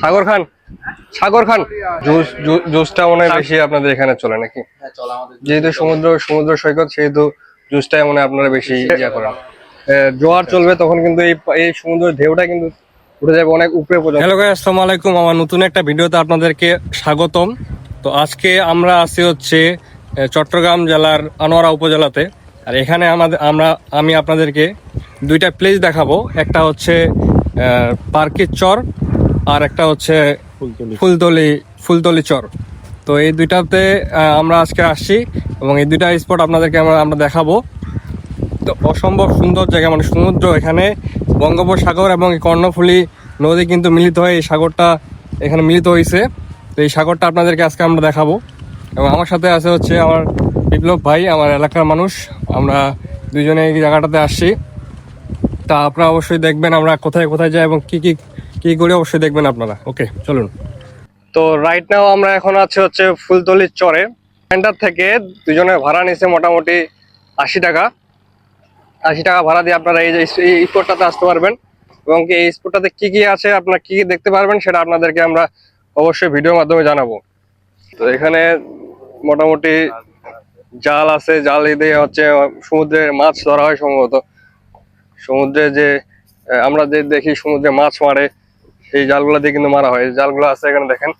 সাগর খান? সাগর খান? Juice জুসটা মনে হয় বেশি আপনাদের এখানে চলে নাকি? হ্যাঁ চল আমাদের যেহেতু সমুদ্র সমুদ্র সৈকত সেহেতু জুসটাই মনে হয় আপনারা বেশি ইয়া করেন। জোয়ার চলবে তখন কিন্তু এই এই সমুদ্রের ঢেউটা কিন্তু উঠে যাবে অনেক উপরে পর্যন্ত। হ্যালো গাইস আসসালামু আলাইকুম আমার নতুন একটা ভিডিওতে আপনাদেরকে স্বাগতম। তো আজকে আমরা আছি হচ্ছে চট্টগ্রাম জেলার আনোয়ারা উপজেলাতে। আর এখানে আমাদের আমরা আমি আপনাদেরকে দুইটা প্লেস দেখাবো। একটা হচ্ছে পার্কের চর আর একটা হচ্ছে ফুলতলি। ফুলতলি চর। তো এই দুইটাতে আমরা আজকে আসছি এবং এই দুইটা স্পট আপনাদেরকে আমরা আমরা দেখাবো। তো অসম্ভব সুন্দর জায়গা মানে সমুদ্র এখানে। বঙ্গোপসাগর এবং কর্ণফুলী নদী কিন্তু মিলিত হয়ে এই সাগরটা এখানে মিলিত হয়েছে তো এই সাগরটা আপনাদেরকে আজকে আমরা দেখাবো। এবং আমার সাথে আছে হচ্ছে আমার বিপ্লব ভাই আমার এলাকার মানুষ। আমরা দুজনে এই জায়গাটাতে আসছি। তা আপনারা অবশ্যই দেখবেন আমরা কোথায় কোথায় যাই এবং কি কি কি করে অবশ্যই দেখবেন আপনারা। ওকে চলুন। তো রাইট নাও আমরা এখন আছি হচ্ছে ফুলতলির চরে। সেন্টার থেকে দুজনে ভাড়া নিছে মোটামুটি আশি টাকা। আশি টাকা ভাড়া দিয়ে আপনারা এই যে এই স্পটটাতে আসতে পারবেন। এবং এই স্পটটাতে কি কি আছে, আপনারা কি কি দেখতে পারবেন সেটা আপনাদেরকে আমরা অবশ্যই ভিডিওর মাধ্যমে জানাব। তো এখানে মোটামুটি জাল আছে, জাল দিয়ে হচ্ছে সমুদ্রের মাছ ধরা হয় সম্ভবত। সমুদ্রে যে আমরা যে দেখি সমুদ্রে মাছ মারে এই জালগুলো দিয়ে কিন্তু মারা হয়। জালগুলো আছে এখানে দেখেন।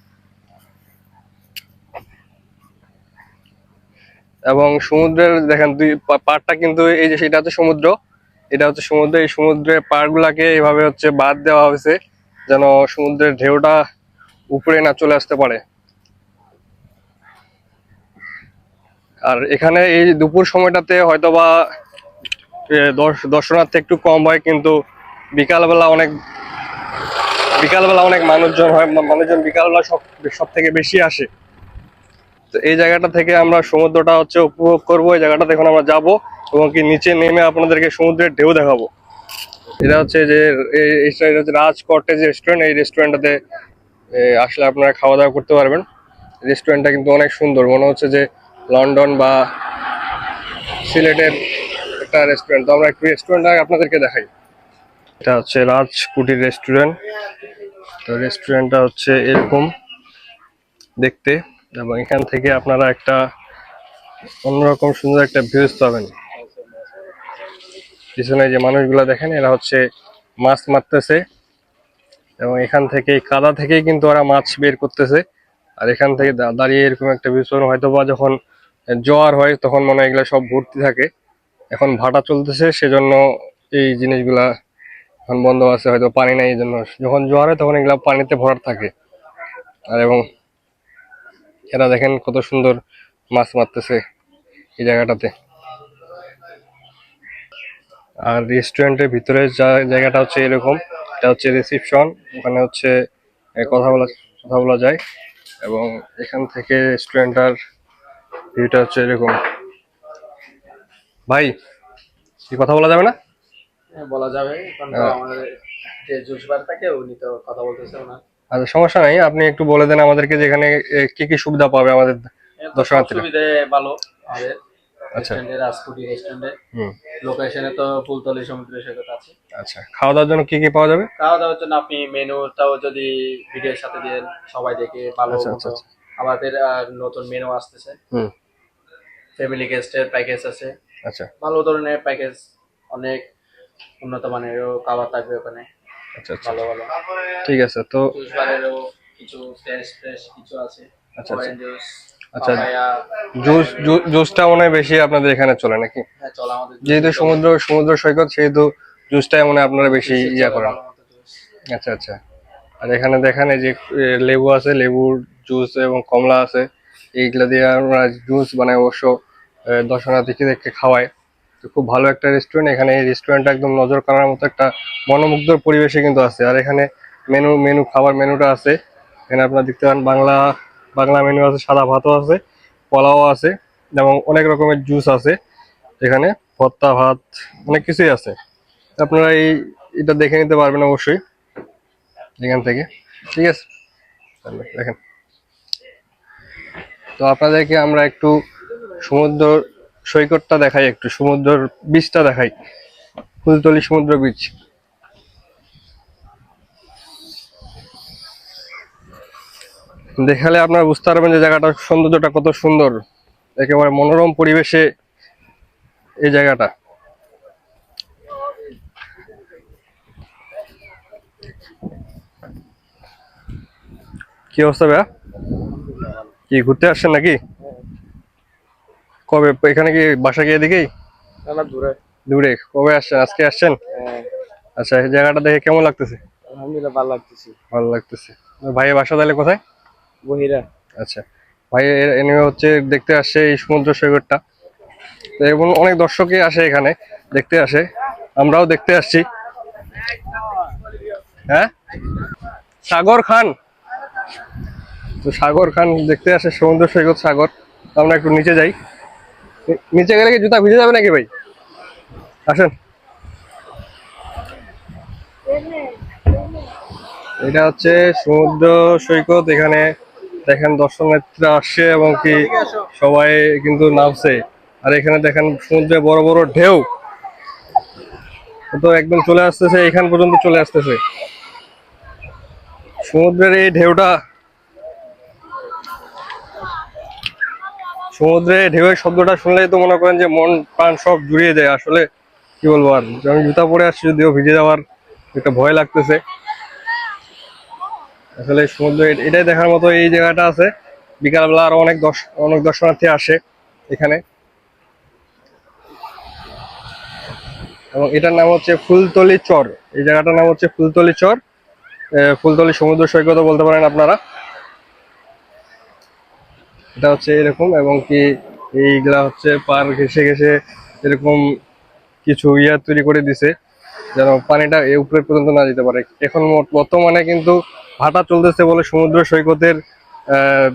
এবং সমুদ্রের দেখেন দুই পাড়টা কিন্তু এই যে সেটা হচ্ছে সমুদ্র। এটা হচ্ছে সমুদ্র। এই সমুদ্রের পাড়গুলাকে এইভাবে হচ্ছে বাদ দেওয়া হয়েছে যেন সমুদ্রের ঢেউটা উপরে না চলে আসতে পারে। আর এখানে এই দুপুর সময়টাতে হয়তোবা দর্শনার্থী একটু কম হয় কিন্তু বিকালবেলা অনেক বিকালবেলা অনেক মানুষজন হয় মানুষজন বিকালবেলা সব সব থেকে বেশি আসে। তো এই জায়গাটা থেকে আমরা সমুদ্রটা হচ্ছে উপভোগ করব, এই জায়গাটাতে এখন আমরা যাব এবং কি নিচে নেমে আপনাদেরকে সমুদ্রের ঢেউ দেখাবো। এটা হচ্ছে যে হচ্ছে রাজ কটেজ রেস্টুরেন্ট এই রেস্টুরেন্টটাতে আসলে আপনারা খাওয়া দাওয়া করতে পারবেন। রেস্টুরেন্টটা কিন্তু অনেক সুন্দর। মনে হচ্ছে যে লন্ডন বা সিলেটের একটা রেস্টুরেন্ট তো আমরা একটু রেস্টুরেন্টটা আপনাদেরকে দেখাই। এটা হচ্ছে রাজ কুটির রেস্টুরেন্ট তো রেস্টুরেন্টটা হচ্ছে এরকম দেখতে এবং এখান থেকে আপনারা একটা অন্যরকম সুন্দর একটা ভিউজ পাবেন। পিছনে যে মানুষগুলো দেখেন, এরা হচ্ছে মাছ মারতেছে এবং এখান থেকে কাদা থেকেই কিন্তু ওরা মাছ বের করতেছে। আর এখান থেকে দাঁড়িয়ে এরকম একটা ভিউজ পাবেন হয়তো বা যখন জোয়ার হয় তখন মনে হয় এগুলো সব ভর্তি থাকে। এখন ভাটা চলতেছে, সেজন্য এই জিনিসগুলা এখন বন্ধ আছে, হয়তো পানি নাই এই জন্য যখন জোয়ার হয় তখন এগুলা পানিতে ভরাট থাকে। আর এবং এরা দেখেন কত সুন্দর মাছ মারতেছে এই জায়গাটাতে। আর রেস্টুরেন্টের ভিতরে যা জায়গাটা হচ্ছে এরকম, এটা হচ্ছে রিসিপশন ওখানে হচ্ছে কথা বলা কথা বলা যায়। এবং এখান থেকে রেস্টুরেন্টটার ভিউটা হচ্ছে এরকম। ভাই, কি কথা বলা যাবে না? বলা যাবে। কারণ হ্যাঁ। আমাদের যে জুস বার থাকে উনি তো কথা বলতেছে না আচ্ছা সমস্যা নাই আপনি একটু বলে দেন আমাদেরকে যে এখানে কি কি সুবিধা পাবে আমাদের দর্শনার্থীরা। সুবিধে ভালো আমাদের আচ্ছা। রাজকুটি রেস্টুরেন্টে লোকেশনে তো ফুলতলি সমুদ্র সৈকত আছে। আচ্ছা খাওয়া দাওয়ার জন্য কি কি পাওয়া যাবে? খাওয়া দাওয়ার জন্য আপনি মেনুটাও যদি ভিডিওর সাথে দেন সবাই দেখে ভালো আচ্ছা, আচ্ছা। আমাদের নতুন মেনু আসতেছে। হুম। ফ্যামিলি গেস্টের প্যাকেজ আছে। আচ্ছা। ভালো ধরনের প্যাকেজ অনেক উন্নত মানেরও খাবার থাকবে ওখানে। আচ্ছা আচ্ছা। ভালো ভালো। ঠিক আছে তো জুস কিছু ফ্রেশ ফ্রেশ কিছু আছে। আচ্ছা, আচ্ছা। জুস জুসটা মনে হয় বেশি আপনাদের এখানে চলে নাকি? হ্যাঁ যেহেতু সমুদ্র সমুদ্র সৈকত সেহেতু জুসটাই মনে হয় আপনারা বেশি ইয়া করেন আচ্ছা আচ্ছা। আর এখানে দেখেন এই যে লেবু আছে লেবুর জুস এবং কমলা আছে। এইগুলা দিয়ে আমরা জুস বানাই অবশ্য এ, দর্শনার্থীদেরকে খাওয়াই তো খুব ভালো একটা রেস্টুরেন্ট এখানে এই রেস্টুরেন্টটা একদম নজর করার মতো একটা মনোমুগ্ধর পরিবেশে কিন্তু আছে। আর এখানে মেনু মেনু খাবার মেনুটা আছে। এখানে আপনারা দেখতে পান বাংলা বাংলা মেনু আছে, সাদা ভাতও আছে, পোলাও আছে, এবং অনেক রকমের জুস আছে এখানে। ভত্তা ভাত, অনেক কিছুই আছে। আপনারা এই, এটা দেখে নিতে পারবেন অবশ্যই এখান থেকে। ঠিক আছে? দেখেন। তো আপনাদেরকে আমরা একটু সমুদ্র সৈকতটা দেখাই একটু, সমুদ্রের বীজটা দেখাই। ফুলতলি সমুদ্র বীচ দেখালে আপনারা বুঝতে পারবেন যে জায়গাটা, সৌন্দর্যটা কত সুন্দর। একেবারে মনোরম পরিবেশে এই জায়গাটা। কি অবস্থা ভাইয়া? কি, ঘুরতে আসছেন নাকি? কবে? এখানে কি বাসা গিয়ে এদিকেই? না দূরে। দূরে। কবে আসছেন আজকে আসছেন? আচ্ছা এই জায়গাটা দেখে কেমন লাগতেছে? আলহামদুলিল্লাহ ভালো লাগতেছে। ভালো লাগতেছে। ভাইয়ের বাসা তাহলে কোথায়? বহিরা। আচ্ছা। ভাই এনে হচ্ছে দেখতে আসছে এই সমুদ্র সৈকতটা। তো এবং অনেক দর্শকই আসে এখানে দেখতে আসে। আমরাও দেখতে আসছি। হ্যাঁ? সাগর খান। তো সাগর খান দেখতে আসে সমুদ্র সৈকত সাগর। আমরা একটু নিচে যাই। নিচে গেলে কি জুতা ভিজে যাবে নাকি ভাই? আসেন। এটা হচ্ছে সমুদ্র সৈকত, এখানে দেখেন দর্শনার্থীরা আসছে এবং কি সবাই কিন্তু নামছে। আর এখানে দেখেন সমুদ্রে বড় বড় ঢেউ। তো একদম চলে আসতেছে, এখান পর্যন্ত চলে আসতেছে। সমুদ্রের এই ঢেউটা সমুদ্রে ঢেউয়ের শব্দটা শুনলেই তো মনে করেন যে মন প্রাণ সব জুড়িয়ে যায় আসলে কি বলব আর আমি জুতা পরে আসছি যদিও ভিজে যাওয়ার একটা ভয় লাগতেছে। আসলে সমুদ্র এটাই দেখার মতো এই জায়গাটা আছে। বিকালবেলা আরও অনেক দর্শ, অনেক দর্শনার্থী আসে এখানে। এবং এটার নাম হচ্ছে ফুলতলি চর। এই জায়গাটার নাম হচ্ছে ফুলতলি চর। ফুলতলি সমুদ্র সৈকতও বলতে পারেন আপনারা। এটা হচ্ছে এরকম এবং কি এইগুলা হচ্ছে পার ঘেসে ঘেসে এরকম কিছু ইয়া তৈরি করে দিছে, যেন পানিটা এ উপরে পর্যন্ত না যেতে পারে। এখন বর্তমানে কিন্তু ভাটা চলতেছে বলে সমুদ্র সৈকতের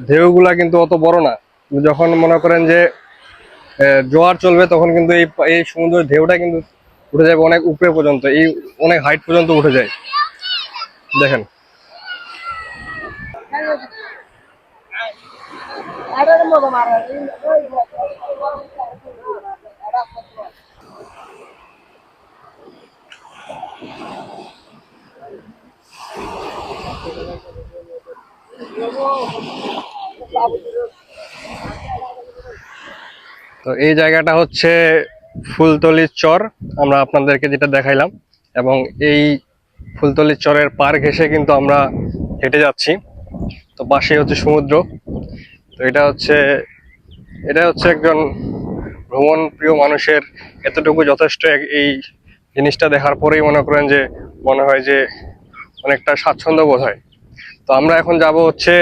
ঢেউগুলা কিন্তু অত বড় না। যখন মনে করেন যে জোয়ার চলবে তখন কিন্তু এই এই সমুদ্রের ঢেউটা কিন্তু উঠে যাবে অনেক উপরে পর্যন্ত, এই অনেক হাইট পর্যন্ত উঠে যায়। দেখেন। তো এই জায়গাটা হচ্ছে ফুলতলির চর। আমরা আপনাদেরকে যেটা দেখাইলাম, এবং এই ফুলতলির চরের পার ঘেসে কিন্তু আমরা হেঁটে যাচ্ছি। তো পাশে হচ্ছে সমুদ্র। তো এটা হচ্ছে এটা হচ্ছে একজন ভ্রমণ প্রিয় মানুষের এতটুকু যথেষ্ট এই জিনিসটা দেখার পরেই মনে করেন যে, মনে হয় যে অনেকটা স্বাচ্ছন্দ্য বোধ হয়। তো আমরা এখন যাব হচ্ছে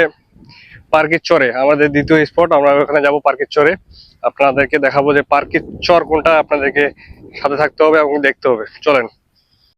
পার্কের চরে আমাদের দ্বিতীয় স্পট আমরা ওখানে যাব পার্কের চরে আপনাদেরকে দেখাবো যে পার্কের চর কোনটা আপনাদেরকে সাথে থাকতে হবে এবং দেখতে হবে। চলেন।